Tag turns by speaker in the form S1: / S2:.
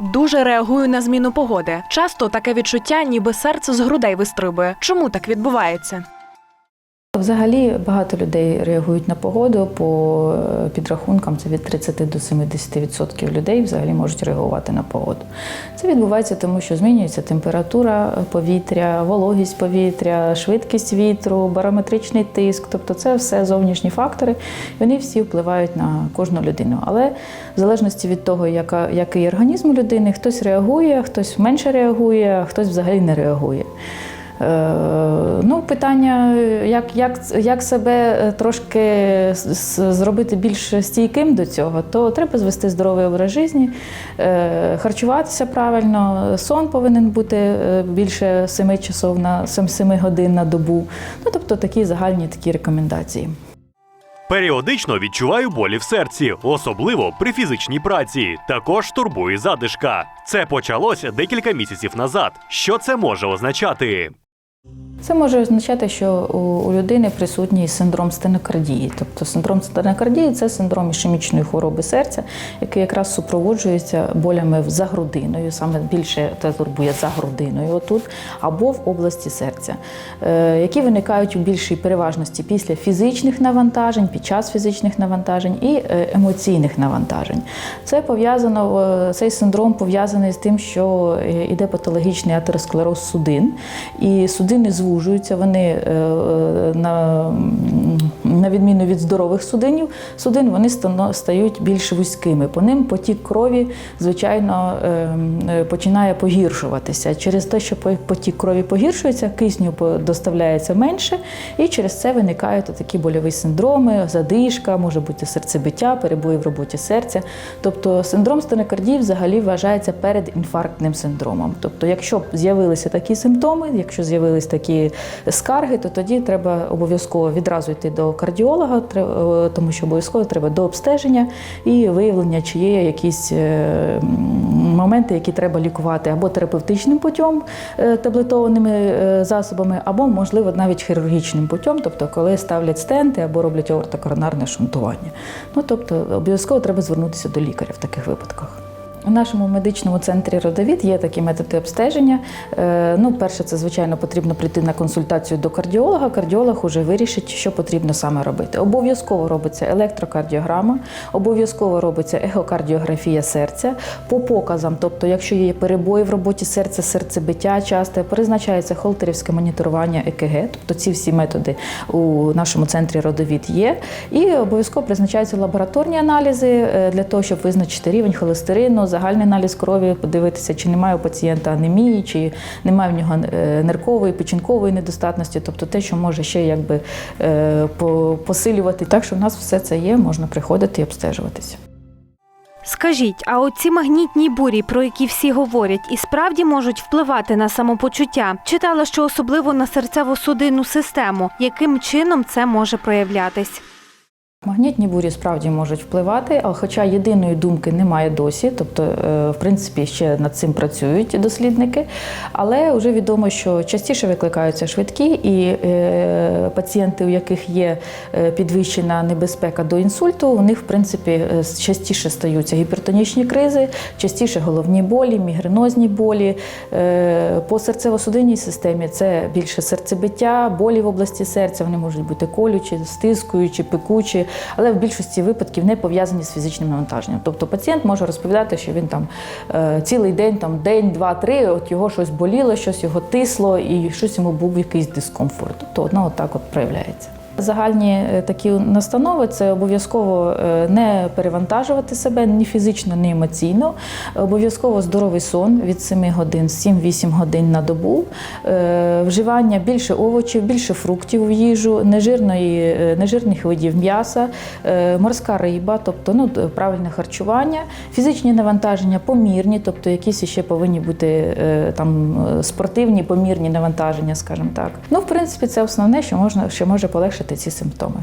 S1: Дуже реагую на зміну погоди. Часто таке відчуття, ніби серце з грудей вистрибує. Чому так відбувається?
S2: Взагалі багато людей реагують на погоду. По е, підрахункам це від 30 до 70% людей взагалі можуть реагувати на погоду. Це відбувається тому, що змінюється температура повітря, вологість повітря, швидкість вітру, барометричний тиск. Тобто це все зовнішні фактори. Вони всі впливають на кожну людину. Але в залежності від того, яка, який організм у людини, хтось реагує, хтось менше реагує, хтось взагалі не реагує. Е, Ну, питання, як, як, як себе е, трошки зробити більш стійким до цього, то треба звести здоровий образ життя, е, харчуватися правильно, сон повинен бути більше 7 часов на 7 годин на добу. Ну, тобто такі загальні такі рекомендації.
S3: Періодично відчуваю болі в серці, особливо при фізичній праці. Також турбує задишка. Це почалося декілька місяців назад. Що це може означати?
S2: Це може означати, що у, людини присутній синдром стенокардії. Тобто синдром стенокардії це синдром ішемічної хвороби серця, який якраз супроводжується болями за грудиною, саме більше це турбує за грудиною отут, або в області серця, е, які виникають у більшій переважності після фізичних навантажень, під час фізичних навантажень і е, емоційних навантажень. Це пов'язано, е, цей синдром пов'язаний з тим, що е, іде патологічний атеросклероз судин, і судини звужуються, вони е, е, на, на відміну від здорових судинів, судин вони стають більш вузькими. По ним потік крові, звичайно, е, е, починає погіршуватися. Через те, що потік крові погіршується, кисню доставляється менше, і через це виникають такі больові синдроми, задишка, може бути серцебиття, перебої в роботі серця. Тобто синдром стенокардії взагалі вважається передінфарктним синдромом. Тобто, якщо з'явилися такі симптоми, якщо з'явились такі скарги, то тоді треба обов'язково відразу йти до кардіолога, е, тому що обов'язково треба до обстеження і виявлення, чи є якісь е, моменти, які треба лікувати або терапевтичним путем, е, таблетованими засобами, або, можливо, навіть хірургічним путем, тобто коли ставлять стенти або роблять аортокоронарне шунтування. Ну тобто обов'язково треба звернутися до лікаря в таких випадках. У нашому медичному центрі родовід є такі методи обстеження. Е, Ну, перше, це звичайно потрібно прийти на консультацію до кардіолога. Кардіолог уже вирішить, що потрібно саме робити. Обов'язково робиться електрокардіограма, обов'язково робиться ехокардіографія серця по показам. Тобто, якщо є перебої в роботі серця, серцебиття часте, призначається холтерівське моніторування ЕКГ. Тобто ці всі методи у нашому центрі родовід є. І обов'язково призначаються лабораторні аналізи е, для того, щоб визначити рівень холестерину, загальний аналіз крові, подивитися, чи немає у пацієнта анемії, чи немає в нього е, ниркової, печінкової недостатності, тобто те, що може ще якби е, посилювати. Так що в нас все це є, можна приходити і обстежуватися.
S4: Скажіть, а оці магнітні бурі, про які всі говорять, і справді можуть впливати на самопочуття? Читала, що особливо на серцево-судинну систему. Яким чином це може проявлятись?
S2: Магнітні бурі справді можуть впливати, але хоча єдиної думки немає досі, тобто, е, в принципі, ще над цим працюють дослідники. Але вже відомо, що частіше викликаються швидкі, і е, пацієнти, у яких є е, підвищена небезпека до інсульту, у них, в принципі, частіше стаються гіпертонічні кризи, частіше головні болі, мігренозні болі. По серцево-судинній системі це більше серцебиття, болі в області серця, вони можуть бути колючі, стискуючі, пекучі, але в більшості випадків не пов'язані з фізичним навантаженням. Тобто пацієнт може розповідати, що він там е, цілий день, там день, два, три, от його щось боліло, щось його тисло, і щось йому був якийсь дискомфорт. Тобто воно отак от проявляється. Загальні е, такі настанови це обов'язково е, не перевантажувати себе ні фізично, ні емоційно. Обов'язково здоровий сон від 7 годин, 7-8 годин на добу, Е, вживання більше овочів, більше фруктів в їжу, нежирної, нежирних видів м'яса, морська риба, тобто ну, правильне харчування, фізичні навантаження помірні, тобто якісь ще повинні бути там спортивні, помірні навантаження, скажімо так. Ну, в принципі, це основне, що можна, що може полегшити ці симптоми.